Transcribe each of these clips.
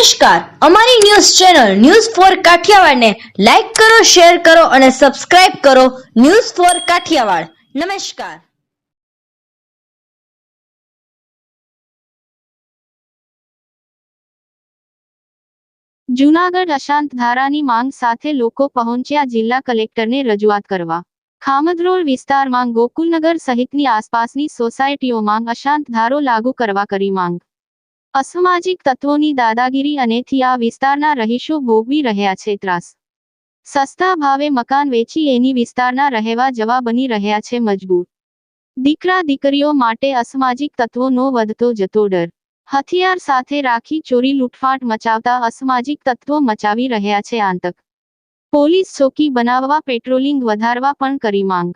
નમસ્કાર. અમારી news channel news for કાઠિયાવાડને લાઈક કરો, શેર કરો અને સબસ્ક્રાઇબ કરો ન્યૂઝ ફોર કાઠિયાવાડ. નમસ્કાર. જૂનાગઢ અશાંત ધારાની માંગ સાથે લોકો પહોંચ્યા જિલ્લા કલેક્ટરને રજૂઆત કરવા. ખામદરોળ વિસ્તારમાં ગોકુલનગર સહિતની આસપાસની સોસાયટીઓમાં અશાંત ધારો લાગુ કરવા કરી માંગ. અસામાજિક તત્વોની દાદાગીરી અનેથી આ વિસ્તારના રહીશો ભોગવી રહ્યા છે ત્રાસ. સસ્તા ભાવે મકાન વેચી એની વિસ્તારના રહેવા જવા બની રહ્યા છે મજબૂર. દીકરા દીકરીઓ માટે અસામાજિક તત્વોનો વધતો જતો ડર. હથિયાર સાથે રાખી ચોરી લૂંટફાટ મચાવતા અસામાજિક તત્વો મચાવી રહ્યા છે આતંક. પોલીસ ચોકી બનાવવા પેટ્રોલિંગ વધારવા પણ કરી માંગ.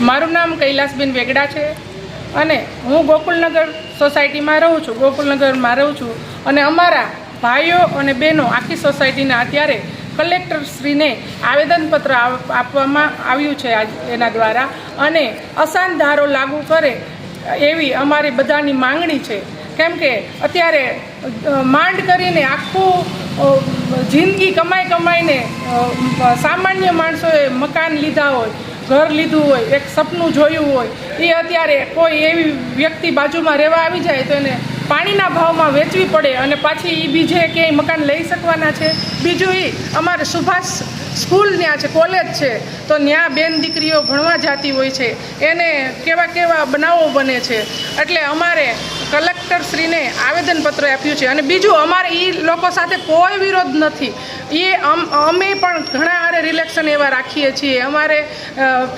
મારું નામ કૈલાસબેન વેગડા છે અને હું ગોકુલનગર સોસાયટીમાં રહું છું, ગોકુલનગરમાં રહું છું અને અમારા ભાઈઓ અને બહેનો આખી સોસાયટીના અત્યારે કલેક્ટરશ્રીને આવેદનપત્ર આપ- આપવામાં આવ્યું છે એના દ્વારા અને અશાંત ધારો લાગુ કરે એવી અમારી બધાની માંગણી છે. કેમ કે અત્યારે માંડ કરીને આખું જિંદગી કમાઈ કમાઈને સામાન્ય માણસોએ મકાન લીધા હોય ઘર લીધું હોય, એક સપનું જોયું હોય, એ અત્યારે કોઈ એવી વ્યક્તિ બાજુમાં રહેવા આવી જાય તો એને પાણીના ભાવમાં વેચવી પડે અને પાછી એ બીજે ક્યાંય મકાન લઈ શકવાના છે. બીજું એ અમારે સુભાષ સ્કૂલ ત્યાં છે, કોલેજ છે, તો ત્યાં બેન દીકરીઓ ભણવા જતી હોય છે. એને કેવા કેવા બનાવો બને છે. એટલે અમારે કલેક્ટરશ્રીને આવેદનપત્ર આપ્યું છે. અને બીજું, અમારે એ લોકો સાથે કોઈ વિરોધ નથી. એ અમ પણ ઘણા આરે રિલેક્શન એવા રાખીએ છીએ. અમારે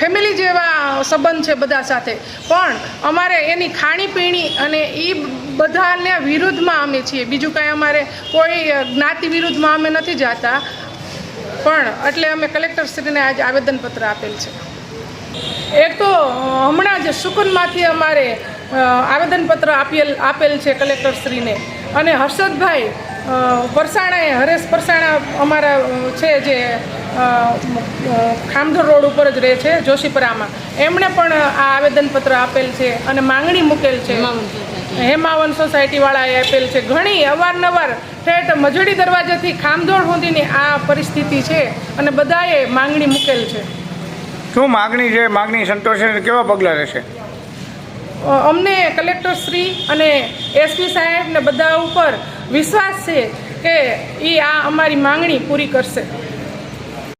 ફેમિલી જેવા સંબંધ છે બધા સાથે. પણ અમારે એની ખાણીપીણી અને એ બધાને વિરુદ્ધમાં અમે છીએ. બીજું કાંઈ અમારે કોઈ જ્ઞાતિ વિરુદ્ધમાં અમે નથી જાતા. પણ એટલે અમે કલેક્ટરશ્રીને આજે આવેદનપત્ર આપેલ છે. એક તો હમણાં જ સુકુનમાંથી અમારે આવેદનપત્ર આપેલ આપેલ છે કલેક્ટરશ્રીને. અને હર્ષદભાઈ પરસાણાએ, હરેશ પરસાણા અમારા છે જે ખામધર રોડ ઉપર જ રહે છે, જોશીપરામાં. એમણે પણ આ આવેદનપત્ર આપેલ છે અને માંગણી મૂકેલ છે. હેમાવન સોસાયટીવાળાએ આપેલ છે ઘણી અવારનવાર ઠેઠ મજડી દરવાજાથી ખામધોળ સુધીની આ પરિસ્થિતિ છે અને બધાએ માંગણી મૂકેલ છે. શું માગણી છે? માગણી સંતોષે કેવા પગલાં રહેશે અમને કલેક્ટર શ્રી અને એસપી સાહેબને બધા ઉપર વિશ્વાસ છે કે એ આ અમારી માંગણી પૂરી કરશે.